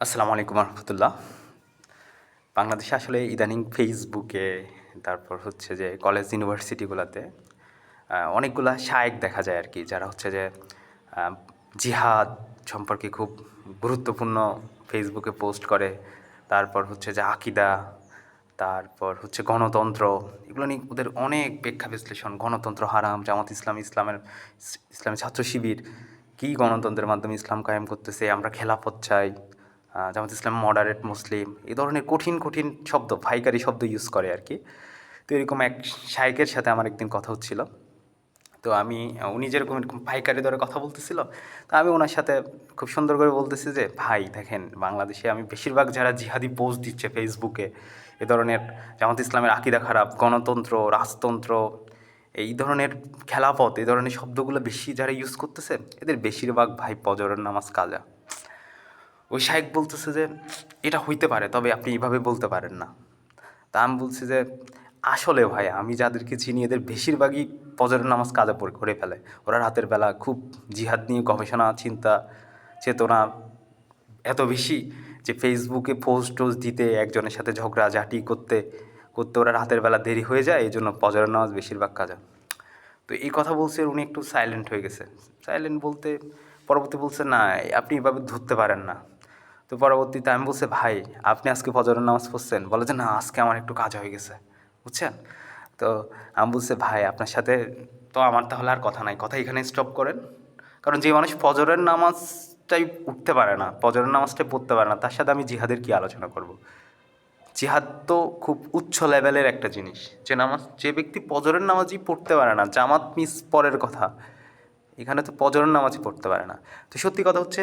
আসসালামু আলাইকুম রহমতুল্লাহ। বাংলাদেশে আসলে ইদানিং ফেসবুকে তারপর হচ্ছে যে কলেজ ইউনিভার্সিটিগুলোতে অনেকগুলা শায়েক দেখা যায় আর কি যারা হচ্ছে যে জিহাদ সম্পর্কে খুব গুরুত্বপূর্ণ ফেসবুকে পোস্ট করে, তারপর হচ্ছে যে আকিদা, তারপর হচ্ছে গণতন্ত্র, এগুলো নিয়ে ওদের অনেক প্রেক্ষা বিশ্লেষণ, গণতন্ত্র হারাম, জামাত ইসলাম, ইসলামের ইসলামী ছাত্র শিবির, কী গণতন্ত্রের মাধ্যমে ইসলাম কায়েম করতেছে, আমরা খেলাফত চাই জামাত ইসলাম মডারেট মুসলিম, এই ধরনের কঠিন কঠিন শব্দ, ভাইকারি শব্দ ইউজ করে আর কি। তো এরকম এক শাইকের সাথে আমার একদিন কথা হচ্ছিল। তো আমি, উনি যেরকম এরকম ভাইকারি দরে কথা বলতেছিল, তো আমি ওনার সাথে খুব সুন্দর করে বলতেছি যে, ভাই, দেখেন, বাংলাদেশে আমি বেশিরভাগ যারা জিহাদি পোস্ট দিচ্ছে ফেসবুকে এ ধরনের জামাত ইসলামের আকিদা খারাপ, গণতন্ত্র, রাজতন্ত্র, এই ধরনের খেলাপথ এই ধরনের শব্দগুলো বেশি যারা ইউজ করতেছে, এদের বেশিরভাগ ভাই পজরের নামাজ কাজা। ওই শাহেক বলতেছে যে, এটা হইতে পারে, তবে আপনি এইভাবে বলতে পারেন না। তা আমি বলছি যে, আসলে ভাই, আমি যাদেরকে চিনি, এদের বেশিরভাগই ফজরের নামাজ কাজে করে ফেলে। ওরা রাতের বেলা খুব জিহাদ নিয়ে গবেষণা, চিন্তা, চেতনা এত বেশি যে ফেসবুকে পোস্ট টোস্ট দিতে, একজনের সাথে ঝগড়া, ঝাঁটি করতে করতে ওরা রাতের বেলা দেরি হয়ে যায়, এই জন্য ফজরের নামাজ বেশিরভাগ কাজা। তো এই কথা বলছে, উনি একটু সাইলেন্ট হয়ে গেছে। সাইলেন্ট বলতে, পরবর্তী বলছে, না, আপনি এভাবে ধরতে পারেন না। তো পরবর্তীতে আমি বলছে, ভাই, আপনি আজকে ফজরের নামাজ পড়ছেন। বলে যে, না, আজকে আমার একটু কাজ হয়ে গেছে। বুঝছেন? তো আমি বলছে, ভাই, আপনার সাথে তো আমার তাহলে আর কথা নাই। কথা এখানে স্টপ করেন। কারণ যে মানুষ ফজরের নামাজটাই উঠতে পারে না, ফজরের নামাজটাই পড়তে পারে না, তার সাথে আমি জিহাদের কি আলোচনা করব? জিহাদ তো খুব উচ্চ লেভেলের একটা জিনিস। যে নামাজ, যে ব্যক্তি পজরের নামাজই পড়তে পারে না, জামাত মিস পরের কথা। এখানে তো পজরের নামাজই পড়তে পারে না। তো সত্যি কথা হচ্ছে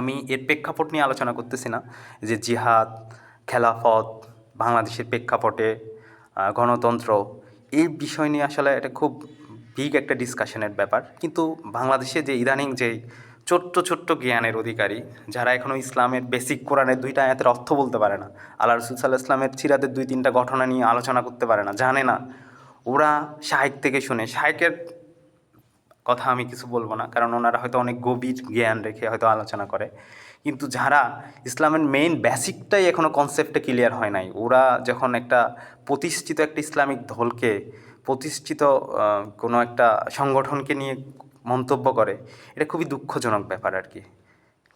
আমি এর প্রেক্ষাপট নিয়ে আলোচনা করতেছি না যে জিহাদ, খেলাফত, বাংলাদেশের প্রেক্ষাপটে গণতন্ত্র এই বিষয় নিয়ে আসলে এটা খুব বিগ একটা ডিসকাশনের ব্যাপার। কিন্তু বাংলাদেশে যে ইদানিং যে ছোট্ট ছোট্ট জ্ঞানের অধিকারী, যারা এখনও ইসলামের বেসিক কোরআনের দুইটা আয়াতের অর্থ বলতে পারে না, আল্লাহ রসুল সাল্লাহ ইসলামের সিরাতের দুই তিনটা ঘটনা নিয়ে আলোচনা করতে পারে না, জানে না। ওরা শাহেক থেকে শুনে শাহেকের কথা আমি কিছু বলব না, কারণ ওনারা হয়তো অনেক গভীর জ্ঞান রেখে হয়তো আলোচনা করে। কিন্তু যারা ইসলামের মেইন বেসিকটাই এখনও কনসেপ্টে ক্লিয়ার হয় নাই, ওরা যখন একটা প্রতিষ্ঠিত একটা ইসলামিক দলকে, প্রতিষ্ঠিত কোনো একটা সংগঠনকে নিয়ে মন্তব্য করে, এটা খুবই দুঃখজনক ব্যাপার আর কি।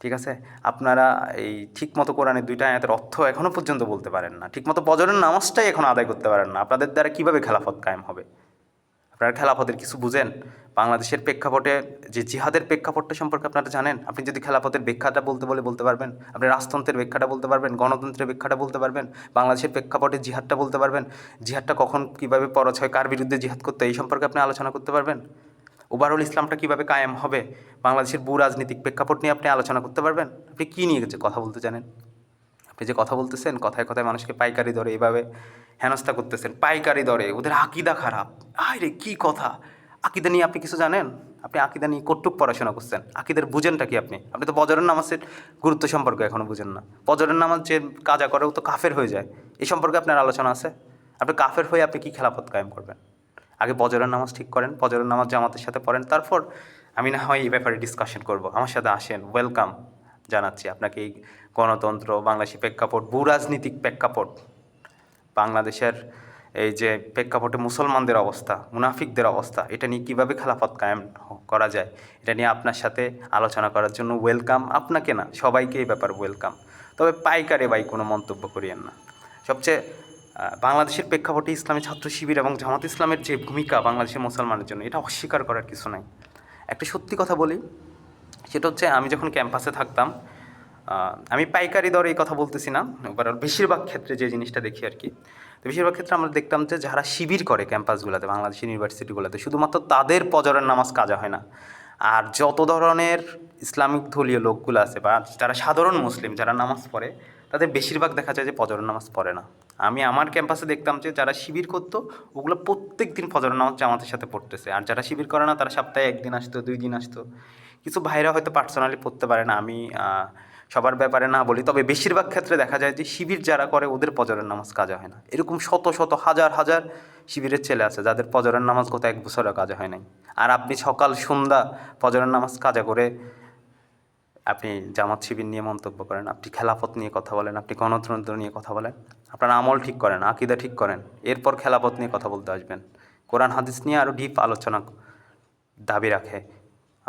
ঠিক আছে? আপনারা এই ঠিকমতো কোরআনের দুইটা আয়াতের অর্থ এখনও পর্যন্ত বলতে পারেন না। ঠিকমতো বজরের নামাজটাই এখন আদায় করতে পারেন না। আপনাদের দ্বারা কীভাবে খেলাফত কায়েম হবে? আপনারা খেলাফতের কিছু বুঝেন? বাংলাদেশের প্রেক্ষাপটে, যে জিহাদের প্রেক্ষাপটটা সম্পর্কে আপনারা জানেন? আপনি যদি খেলাপথের ব্যাখ্যাটা বলতে বলে বলতে পারবেন, আপনি রাজতন্ত্রের ব্যাখ্যাটা বলতে পারবেন, গণতন্ত্রের ব্যাখ্যাটা বলতে পারবেন, বাংলাদেশের প্রেক্ষাপটে জিহাদটা বলতে পারবেন, জিহাদটা কখন কীভাবে পরচ হয়, কার বিরুদ্ধে জিহাদ করতে এই সম্পর্কে আপনি আলোচনা করতে পারবেন? ওভারঅল ইসলামটা কীভাবে কায়েম হবে? বাংলাদেশের ভূ রাজনীতিক প্রেক্ষাপট নিয়ে আপনি আলোচনা করতে পারবেন? আপনি কী নিয়ে যে কথা বলতে জানেন? আপনি যে কথা বলতেছেন, কথায় কথায় মানুষকে পাইকারি দরে এভাবে হেনস্থা করতেছেন, পাইকারি দরে, ওদের আকিদা খারাপ। আরে কী কথা? আকিদা নিয়ে আপনি কিছু জানেন? আপনি আকিদা নিয়ে কটুক পড়াশোনা করছেন। আকিদের বুঝেনটা কি আপনি? আপনি তো বজরের নামাজের গুরুত্ব সম্পর্কে এখনও বুঝেন না। বজরের নামাজ যে কাজা করে, ও তো কাফের হয়ে যায়। এই সম্পর্কে আপনার আলোচনা আছে? আপনি কাফের হয়ে আপনি কি খেলাফত কায়েম করবেন? আগে বজরের নামাজ ঠিক করেন, বজরের নামাজ জামাতের সাথে পড়েন, তারপর আমি না হয় এই ব্যাপারে ডিসকাশন করব। আমার সাথে আসেন ওয়েলকাম জানাচ্ছি আপনাকে এই গণতন্ত্র, বাংলাদেশি প্রেক্ষাপট ভূ রাজনীতিক প্রেক্ষাপট। বাংলাদেশের এই যে প্রেক্ষাপটে মুসলমানদের অবস্থা, মুনাফিকদের অবস্থা, এটা নিয়ে কীভাবে খেলাফত কায়েম করা যায়, এটা নিয়ে আপনার সাথে আলোচনা করার জন্য ওয়েলকাম আপনাকে না, সবাইকে এই ব্যাপার ওয়েলকাম তবে পাইকারে বাই কোনো মন্তব্য করিয়েন না। সবচেয়ে বাংলাদেশের প্রেক্ষাপটে ইসলামী ছাত্র শিবির এবং জামাত ইসলামের যে ভূমিকা বাংলাদেশের মুসলমানের জন্য, এটা অস্বীকার করার কিছু নাই। একটা সত্যি কথা বলি, সেটা হচ্ছে আমি যখন ক্যাম্পাসে থাকতাম আমি পাইকারি দরে এই কথা বলতেছি না, এবার বেশিরভাগ ক্ষেত্রে যে জিনিসটা দেখি আর কি তো বেশিরভাগ ক্ষেত্রে আমরা দেখতাম যে যারা শিবির করে ক্যাম্পাসগুলোতে, বাংলাদেশ ইউনিভার্সিটিগুলোতে, শুধুমাত্র তাদের পজরের নামাজ কাজা হয় না। আর যত ধরনের ইসলামিক ধলীয় লোকগুলো আছে বা যারা সাধারণ মুসলিম যারা নামাজ পড়ে, তাদের বেশিরভাগ দেখা যায় যে ফজরের নামাজ পড়ে না। আমি আমার ক্যাম্পাসে দেখতাম যে যারা শিবির করতো, ওগুলো প্রত্যেক দিন ফজরের নামাজ জামাতের সাথে পড়তেছে। আর যারা শিবির করে না, তারা সপ্তাহে একদিন আসতো, দুই দিন আসতো। কিছু ভাইরা হয়তো পার্সোনালি পড়তে পারে না। আমি সবার ব্যাপারে না বলি, তবে বেশিরভাগ ক্ষেত্রে দেখা যায় যে শিবির যারা করে, ওদের পজরের নামাজ কাজা হয় না। এরকম শত শত হাজার হাজার শিবিরের ছেলে আছে, যাদের পজরের নামাজ গত এক বছরে কাজা হয় নাই। আর আপনি সকাল, সন্ধ্যা পজরের নামাজ কাজা করে আপনি জামাত শিবির নিয়ে মন্তব্য করেন, আপনি খেলাফত নিয়ে কথা বলেন, আপনি গণতন্ত্র নিয়ে কথা বলেন, আপনার আমল ঠিক করেন, আকিদা ঠিক করেন, এরপর খেলাফত নিয়ে কথা বলতে আসবেন। কোরআন, হাদিস নিয়ে আরও ডিপ আলোচনা দাবি রাখে।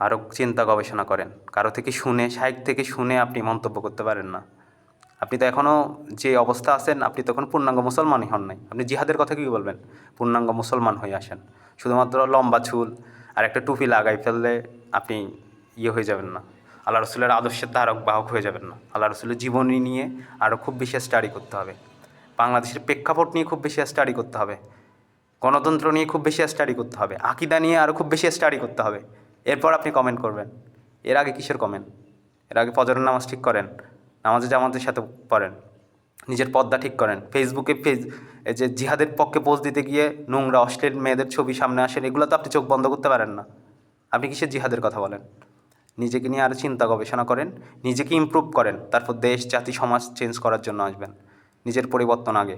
আরও চিন্তা গবেষণা করেন। কারও থেকে শুনে শাইক থেকে শুনে আপনি মন্তব্য করতে পারেন না। আপনি তো এখনও যে অবস্থা আছেন, আপনি তখন পূর্ণাঙ্গ মুসলমানই হন নাই। আপনি জিহাদের কথা কী বলবেন? পূর্ণাঙ্গ মুসলমান হয়ে আসেন। শুধুমাত্র লম্বা চুল আর একটা টুপি লাগাই ফেললে আপনি ইয়ে হয়ে যাবেন না। আল্লাহ রসুলের আদর্শের ধারক, বাহক হয়ে যাবেন না। আল্লাহ রসুলের জীবনী নিয়ে আরও খুব বেশি স্টাডি করতে হবে। বাংলাদেশের প্রেক্ষাপট নিয়ে খুব বেশি স্টাডি করতে হবে। গণতন্ত্র নিয়ে খুব বেশি স্টাডি করতে হবে। আকিদা নিয়ে আরও খুব বেশি স্টাডি করতে হবে। এরপর আপনি কমেন্ট করবেন। এর আগে কিসের কমেন্ট এর আগে ফজরের নামাজ ঠিক করেন, নামাজে জামাতের সাথে পড়েন, নিজের পর্দা ঠিক করেন, ফেসবুকে ফেস যে জিহাদের পক্ষে পোস্ট দিতে গিয়ে নোংরা, অশ্লীল মেয়েদের ছবি সামনে আসেন, এগুলো তো আপনি চোখ বন্ধ করতে পারেন না। আপনি কিসের জিহাদের কথা বলেন? নিজেকে নিয়ে আরও চিন্তা গবেষণা করেন, নিজেকে ইমপ্রুভ করেন, তারপর দেশ, জাতি, সমাজ চেঞ্জ করার জন্য আসবেন, নিজের পরিবর্তন আগে।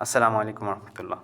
আসসালামু আলাইকুম রহমতুল্লাহ।